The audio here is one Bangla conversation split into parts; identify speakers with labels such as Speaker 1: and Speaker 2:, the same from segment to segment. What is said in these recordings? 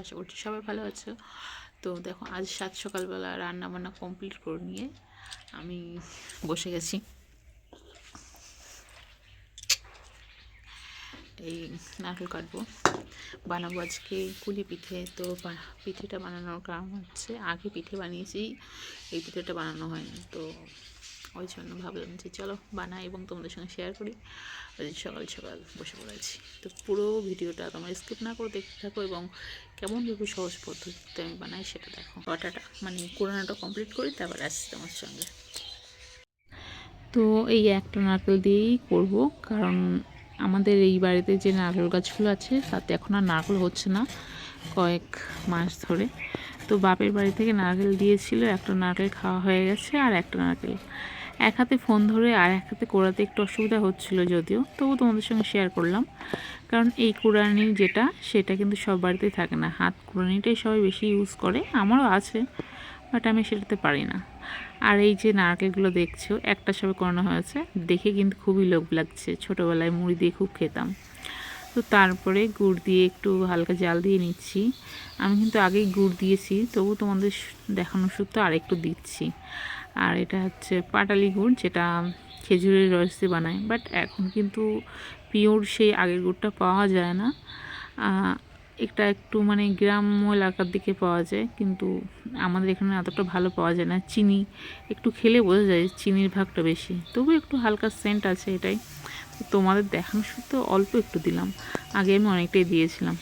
Speaker 1: আশা করছি সবাই ভালো আছে? তো দেখো, আজ সাত সকালবেলা রান্না বান্না কমপ্লিট করে নিয়ে আমি বসে গেছি। এই নারকেল কাটবো। বানাবো আজকে কুলি পিঠে। তো পিঠেটা বানানোর কারণ হচ্ছে, আগে পিঠে বানিয়েছি, এই পিঠেটা বানানো হয়নি। তো ওই জন্য ভাবলাম যে চলো বানাই এবং তোমাদের সঙ্গে শেয়ার করি। ওই সকাল সকাল বসে পড়েছি। তো পুরো ভিডিওটা তোমরা স্কিপ না করে দেখতে থাকো এবং কেমনভাবে সহজ পদ্ধতিতে আমি বানাই সেটা দেখো। কটাটা মানে কোরআনাটা কমপ্লিট করি, তারপর আসছি তোমার সঙ্গে। তো এই একটা নারকেল দিয়েই করব, কারণ আমাদের এই বাড়িতে যে নারকেল গাছগুলো আছে, তাতে এখন আর নারকেল হচ্ছে না কয়েক মাস ধরে। তো বাপের বাড়ি থেকে নারকেল দিয়েছিল, একটা নারকেল খাওয়া হয়ে গেছে আর একটা নারকেল। এক হাতে ফোন ধরে আর এক হাতে কোড়াতে একটু অসুবিধা হচ্ছিল যদিও, তবু তোমাদের সঙ্গে শেয়ার করলাম। কারণ এই কুড়ানি যেটা, সেটা কিন্তু সব বাড়িতেই থাকে না। হাত কুড়ানিটাই সবাই বেশি ইউজ করে, আমারও আছে বাট আমি সেটাতে পারি না। আর এই যে নারকেলগুলো দেখছ, একটা সবে করানো হয়েছে। দেখে কিন্তু খুবই লোভ লাগছে। ছোটোবেলায় মুড়ি দিয়ে খুব খেতাম। তো তারপরে গুড় দিয়ে একটু হালকা জাল দিয়ে নিচ্ছি। আমি কিন্তু আগেই গুড় দিয়েছি, তবু তোমাদের দেখানোর সূত্রে আর একটু দিচ্ছি। আর এটা হচ্ছে পাটালি গুড়, যেটা খেজুরের রস দিয়ে বানায়। বাট এখন কিন্তু পিওর সেই আগের গুড়টা পাওয়া যায় না। এটা একটু মানে গ্রাম্য এলাকার দিকে পাওয়া যায়, কিন্তু আমাদের এখানে এতটা ভালো পাওয়া যায় না। চিনি একটু খেলে বোঝা যায় চিনির ভাগটা বেশি। তবু একটু হালকা সেন্ট আছে এটাই। তোমাদের দেখানো সত্ত্বেও অল্প একটু দিলাম। আগে আমি অনেকটাই দিয়েছিলাম।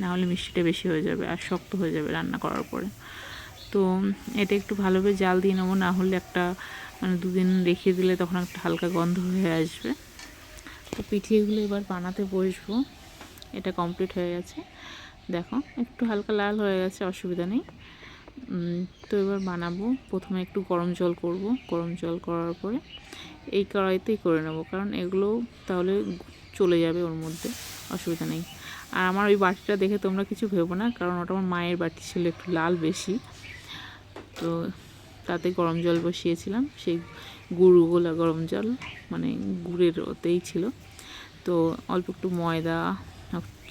Speaker 1: নাহলে মিষ্টিটা বেশি হয়ে যাবে আর শক্ত হয়ে যাবে রান্না করার পরে। তো এটা একটু ভালোভাবে জাল দিয়ে নেব, না হলে একটা মানে দুদিন রেখে দিলে তখন একটা হালকা গন্ধ হয়ে আসবে। তো পিঠিয়েগুলো এবার বানাতে বসবো। এটা কমপ্লিট হয়ে গেছে। দেখো, একটু হালকা লাল হয়ে গেছে, অসুবিধা নেই। তো এবার বানাবো। প্রথমে একটু গরম জল করব। গরম জল করার পরে এই কড়াইতেই করে নেব, কারণ এগুলো তাহলে চলে যাবে ওর মধ্যে, অসুবিধা নেই। আর আমার ওই বাটিটা দেখে তোমরা কিছু ভেবো না, কারণ ওটা আমার মায়ের বাটি ছিল, একটু লাল বেশি। তো তাতে গরম জল বসিয়েছিলাম। সেই গুঁড়ো, গোলা গরম জল মানে গুড়ের ওতেই ছিল। তো অল্প একটু ময়দা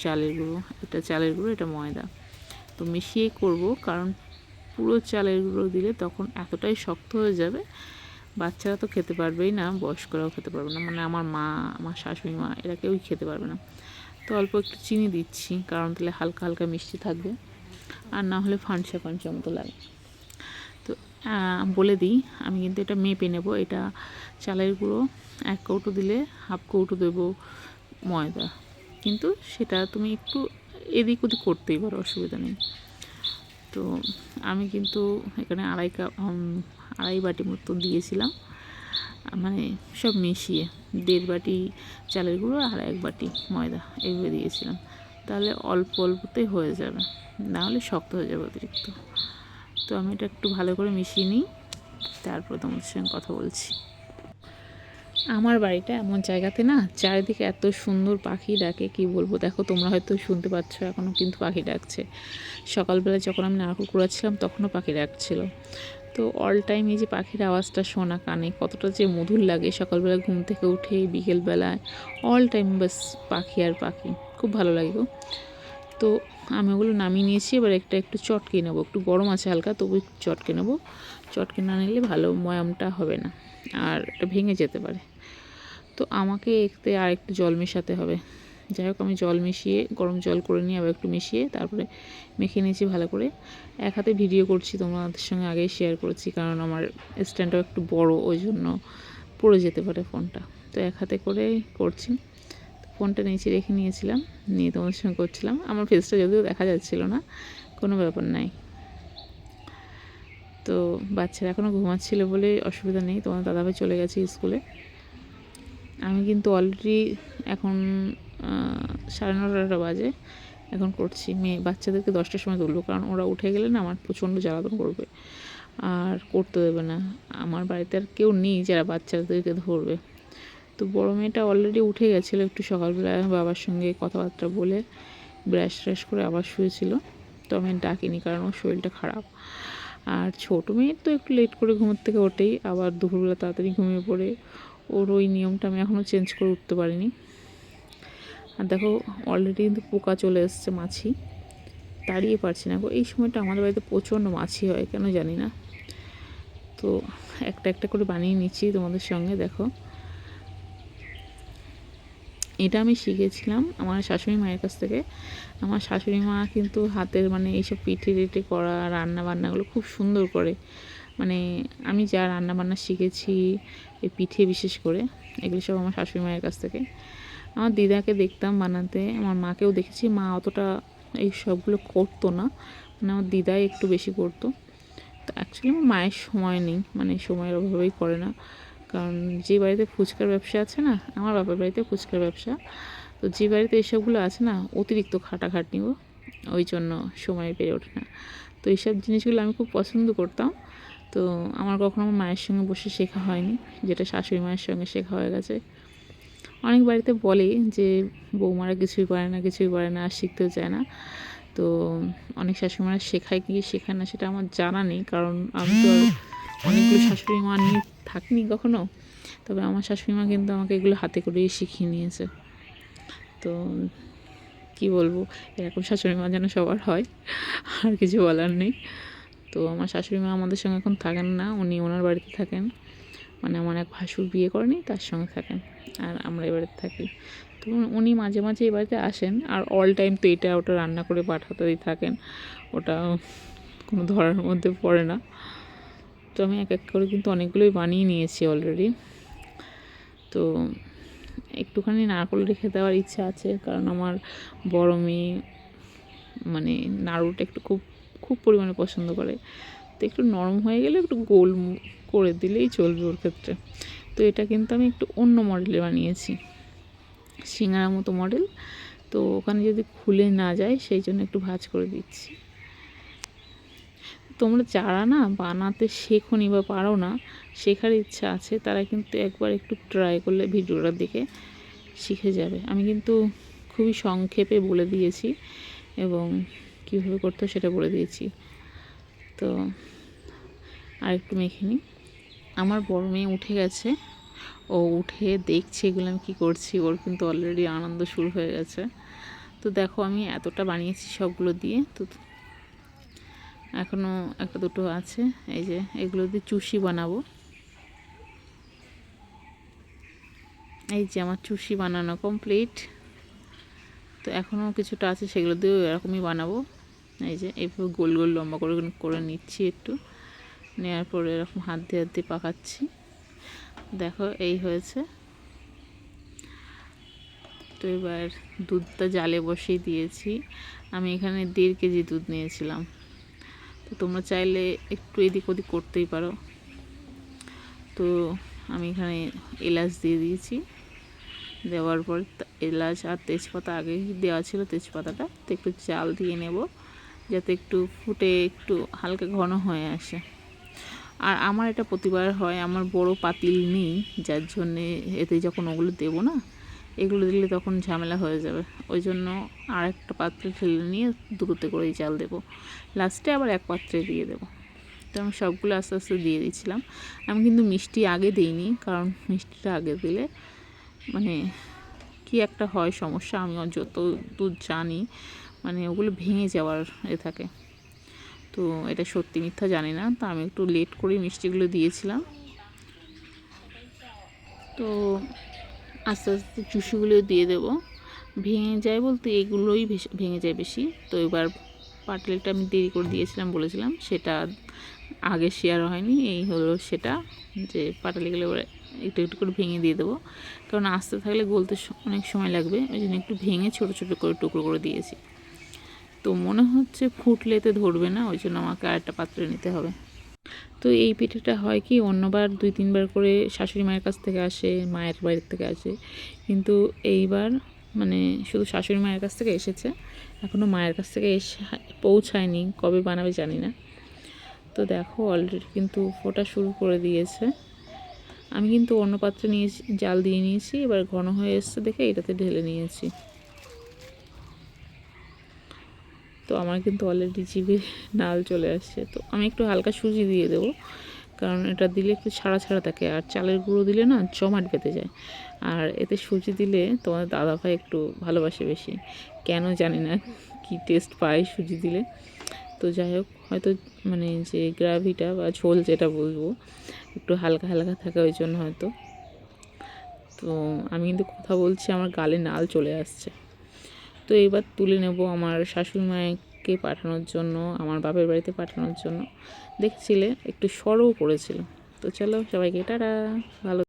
Speaker 1: চালের গুঁড়ো, এটা চালের গুঁড়ো, এটা ময়দা। তো মিশিয়ে করব, কারণ পুরো চালের গুঁড়ো দিলে তখন এতটাই শক্ত হয়ে যাবে, বাচ্চারা তো খেতে পারবেই না, বয়স্করাও খেতে পারবে না। মানে আমার মা, আমার শাশুড়ি মা, এরা কেউই খেতে পারবে না। তো অল্প একটু চিনি দিচ্ছি, কারণ তাহলে হালকা হালকা মিষ্টি থাকবে। আর না হলে ফানসা ফানসা মতো লাগে। বলে দিই, আমি কিন্তু এটা মেপে নেব। এটা চালের গুঁড়ো, এক কৌটো দিলে হাফ কৌটো দেবো ময়দা। কিন্তু সেটা তুমি একটু এদিক ওদিক করতেই পারো, অসুবিধা নেই। তো আমি কিন্তু এখানে আড়াই কাপ আড়াই বাটি মতো দিয়েছিলাম। মানে সব মিশিয়ে দেড় বাটি চালের গুঁড়ো আর এক বাটি ময়দা এইভাবে দিয়েছিলাম। তাহলে অল্প অল্পতেই হয়ে যাবে না হলে শক্ত হয়ে যাবে অতিরিক্ত। তো আমি এটা একটু ভালো করে মিশিয়ে নিই, তারপর তোমাদের সঙ্গে কথা বলছি। আমার বাড়িটা এমন জায়গাতে না, চারিদিকে এত সুন্দর পাখি ডাকে, কি বলব? দেখো, তোমরা হয়তো শুনতে পাচ্ছ এখনও কিন্তু পাখি ডাকছে। সকালবেলা যখন আমি নারকেল কুড়াচ্ছিলাম তখনও পাখি ডাকছিল। তো অল টাইম এই যে পাখির আওয়াজটা শোনা, কানে কতটা যে মধুর লাগে, সকালবেলা ঘুম থেকে উঠে বিকেলবেলায় অল টাইম বাস পাখি আর পাখি। খুব ভালো লাগে তো আমি ওগুলো নামিয়ে নিয়েছি, এবার একটা একটু চটকে নেব। একটু গরম আছে হালকা, তবু চটকে নেব। চটকে না নিলে ভালো ময়ামটা হবে না, আর এটা ভেঙে যেতে পারে। তো আমাকে এতে আর একটু জল মেশাতে হবে। যাই হোক, আমি জল মিশিয়ে, গরম জল করে নিয়ে আবার একটু মিশিয়ে তারপরে মেখে নিয়েছি ভালো করে। এক হাতে ভিডিও করছি, তোমাদের সঙ্গে আগেই শেয়ার করেছি, কারণ আমার স্ট্যান্ডটাও একটু বড়, ওই জন্য পড়ে যেতে পারে ফোনটা তো এক হাতে করে করছি। ফোনটা নিচে রেখে নিয়েছিলাম, নিয়ে তোমাদের সঙ্গে করছিলাম। আমার ফেসটা যদিও দেখা যাচ্ছিল না, কোনো ব্যাপার নাই। তো বাচ্চারা এখনও ঘুমাচ্ছিল বলে অসুবিধা নেই তোমার দাদাভাই চলে গেছে স্কুলে। আমি কিন্তু অলরেডি এখন সাড়ে নটাটা বাজে, এখন করছি। মেয়ে, বাচ্চাদেরকে দশটার সময় তুলবো, কারণ ওরা উঠে গেলে না আমার প্রচণ্ড জ্বালাতন করবে, আর করতে দেবে না। আমার বাড়িতে আর কেউ নেই যারা বাচ্চাদেরকে ধরবে। তো বড় মেয়েটা অলরেডি উঠে গেছিল একটু সকালবেলা বাবার সঙ্গে কথাবার্তা বলে ব্রাশ ট্রাশ করে আবার শুয়েছিল। তো আমি ডাকিনি কারণ ওর শরীরটা খারাপ। আর ছোটো মেয়ের তো একটু লেট করে ঘুমোর থেকে ওঠেই, আবার দুপুরবেলা তাড়াতাড়ি ঘুমিয়ে পড়ে। ওর ওই নিয়মটা আমি এখনও চেঞ্জ করে উঠতে পারিনি। আর দেখো অলরেডি কিন্তু পোকা চলে এসছে মাছি। তাড়িয়ে পারছি না এই সময়টা আমাদের বাড়িতে প্রচণ্ড মাছি হয়, কেন জানি না। তো একটা একটা করে বানিয়ে নিচ্ছি তোমাদের সঙ্গে, দেখো। এটা আমি শিখেছিলাম আমার শাশুড়ি মায়ের কাছ থেকে। আমার শাশুড়ি মা কিন্তু হাতের মানে এইসব পিঠে টিঠে করা, রান্না বান্নাগুলো খুব সুন্দর করে। মানে আমি যা রান্না বান্না শিখেছি, এই পিঠে বিশেষ করে, এগুলো সব আমার শাশুড়ি মায়ের কাছ থেকে। আমার দিদাকে দেখতাম বানাতে, আমার মাকেও দেখেছি। মা অতটা এই সবগুলো করতো না মানে আমার দিদাই একটু বেশি করতো। তো অ্যাকচুয়ালি আমার মায়ের সময় নেই মানে সময়ের অভাবেই করে না। কারণ যে বাড়িতে ফুচকার ব্যবসা আছে না, আমার বাবার বাড়িতে ফুচকার ব্যবসা। তো যে বাড়িতে এসবগুলো আছে না, অতিরিক্ত খাটাখাটনি ওই জন্য সময় পেরে ওঠে না। তো এইসব জিনিসগুলো আমি খুব পছন্দ করতাম। তো আমার কখনো আমার মায়ের সঙ্গে বসে শেখা হয়নি, যেটা শাশুড়ি মায়ের সঙ্গে শেখা হয়ে গেছে। অনেক বাড়িতে বলে যে বৌমারা কিছুই পারে না, কিছুই পারে না, আর শিখতেও চায় না। তো অনেক শাশুড়ি শাশুড়িমারা শেখায় কি, শেখায় না সেটা আমার জানা নেই, কারণ আমি তো অনেকগুলো শাশুড়ি মা নিয়ে থাকিনি কখনো? তবে আমার শাশুড়িমা কিন্তু আমাকে এগুলো হাতে করেই শিখিয়ে নিয়েছে। তো কি বলব, এরকম শাশুড়ি মা যেন সবার হয়, আর কিছু বলার নেই। তো আমার শাশুড়ি মা আমাদের সঙ্গে এখন থাকেন না, উনি ওনার বাড়িতে থাকেন। মানে আমার এক ভাসুর বিয়ে করেনি, তার সঙ্গে থাকেন, আর আমরা বাড়িতে থাকি। তো উনি মাঝে মাঝে এই বাড়িতে আসেন, আর অল টাইম তো এটা ওটা রান্না করে পাঠাতেই থাকেন। ওটা কোনো ধরার মধ্যে পড়ে না। তো আমি এক এক করে কিন্তু অনেকগুলোই বানিয়ে নিয়েছি অলরেডি তো একটুখানি নারকল রেখে দেওয়ার ইচ্ছা আছে, কারণ আমার বড় মেয়ে মানে নাড়ুটা একটু খুব খুব পরিমাণে পছন্দ করে। তো একটু নরম হয়ে গেলে একটু গোল করে দিলেই চলবে ওর ক্ষেত্রে। তো এটা কিন্তু আমি একটু অন্য মডেলে বানিয়েছি সিঙ্গারা মতো মডেল তো ওখানে যদি খুলে না যায়, সেই জন্য একটু ভাজ করে দিচ্ছি। তোমরা যারা না বানাতে শেখনি বা পারো না, শেখার ইচ্ছা আছে, তারা কিন্তু একবার একটু ট্রাই করলে ভিডিওটা দেখে শিখে যাবে। আমি কিন্তু খুবই সংক্ষেপে বলে দিয়েছি এবং কীভাবে করতে সেটা বলে দিয়েছি। তো আর একটু মেখে নিই। আমার বড় মেয়ে উঠে গেছে। ও উঠে দেখছে এগুলো আমি কী করছি। ওর কিন্তু অলরেডি আনন্দ শুরু হয়ে গেছে। তো দেখো আমি এতটা বানিয়েছি সবগুলো দিয়ে। তো এখনও একটা দুটো আছে। এই যে এগুলো দিয়ে চুষি বানাবো। এই যে আমার চুষি বানানো কমপ্লিট তো এখনও কিছুটা আছে, সেগুলো দিয়েও এরকমই বানাবো। এই যে এইভাবে গোল গোল লম্বা করে করে নিচ্ছি একটু। নেওয়ার পরে এরকম হাত দিয়ে হাত দিয়ে পাকাচ্ছি। দেখো, এই হয়েছে। তো এবার দুধটা জালে বসিয়ে দিয়েছি। আমি এখানে দেড় কেজি দুধ নিয়েছিলাম। তো তোমরা চাইলে একটু এদিক ওদিক করতেই পারো। তো আমি এখানে এলাচ দিয়ে দিয়েছি। দেওয়ার পর এলাচ আর তেজপাতা আগেই দেওয়া ছিল তেজপাতাটা। তো একটু চাল দিয়ে নেব, যাতে একটু ফুটে একটু হালকা ঘন হয়ে আসে। আর আমার এটা প্রতিবার হয়, আমার বড় পাতিল নেই, যার জন্যে এতে যখন ওগুলো দেবো না এগুলো দিলে তখন ঝামেলা হয়ে যাবে। ওই জন্য আর একটা পাত্রে ঠেলে নিয়ে দুটোতে করেই চাল দেবো। লাস্টে আবার এক পাত্রে দিয়ে দেবো। তো আমি সবগুলো আস্তে আস্তে দিয়ে দিচ্ছিলাম। আমি কিন্তু মিষ্টি আগে দিইনি, কারণ মিষ্টিটা আগে দিলে মানে কি একটা হয় সমস্যা, আমি যত দূর জানি মানে ওগুলো ভেঙে যাওয়ার এ থাকে। তো এটা সত্যি মিথ্যা জানি না, তো আমি একটু লেট করে মিষ্টিগুলো দিয়েছিলাম। তো আস্তে আস্তে চুষিগুলো দিয়ে দেব। ভেঙে যায় বলতে এগুলোই ভেঙে যায় বেশি। তো এবার পাটলেটা আমি দেরি করে দিয়েছিলাম বলেছিলাম, সেটা আগে শেয়ার হয়নি। এই হলো সেটা যে পাটালিগুলো এবার একটু একটু করে ভেঙে দিয়ে দেবো। কারণ আস্তে থাকলে গলতে অনেক সময় লাগবে। ওই জন্য একটু ভেঙে ছোটো ছোটো করে টুকরো করে দিয়েছি। তো মনে হচ্ছে ফুটলেতে ধরবে না, ওই জন্য আমাকে আরেকটা পাত্রে নিতে হবে। তো এই পিঠেটা হয় কি, অন্যবার দুই, তিনবার করে শাশুড়ি মায়ের কাছ থেকে আসে, মায়ের বাড়ির থেকে আসে। কিন্তু এইবার মানে শুধু শাশুড়ি মায়ের কাছ থেকে এসেছে এখনও মায়ের কাছ থেকে এসে, পৌঁছায়নি, কবে বানাবে জানি না। তো দেখো অলরেডি কিন্তু ফোটা শুরু করে দিয়েছে। আমি কিন্তু অন্য পাত্রে নিয়েছি জাল দিয়ে নিয়েছি, এবার ঘন হয়ে এসছে দেখে এটাতে ঢেলে নিয়েছি। তো আমার কিন্তু অলরেডি জিভে নাল চলে আসছে। তো আমি একটু হালকা সুজি দিয়ে দেবো, কারণ এটা দিলে একটু ছাড়া ছাড়া থাকে। আর চালের গুঁড়ো দিলে না জমাট বেঁধে যায়। আর এতে সুজি দিলে তোমাদের দাদাভাই একটু ভালোবাসে বেশি। কেন জানি না কি টেস্ট পায় সুজি দিলে। তো যাই হোক, হয়তো মানে যে গ্রাভিটা বা ঝোল যেটা বলব, একটু হালকা হালকা থাকে ওই জন্য হয়তো। তো আমি কিন্তু কথা বলছি, আমার গালে নাল চলে আসছে। তো এবার তুলে নেব আমার শাশুড়ি মাকে পাঠানোর জন্য, আমার বাপের বাড়িতে পাঠানোর জন্য। দেখছিলে, একটু সরও পড়েছিল। তো চলো, সবাইকে টাটা, ভালো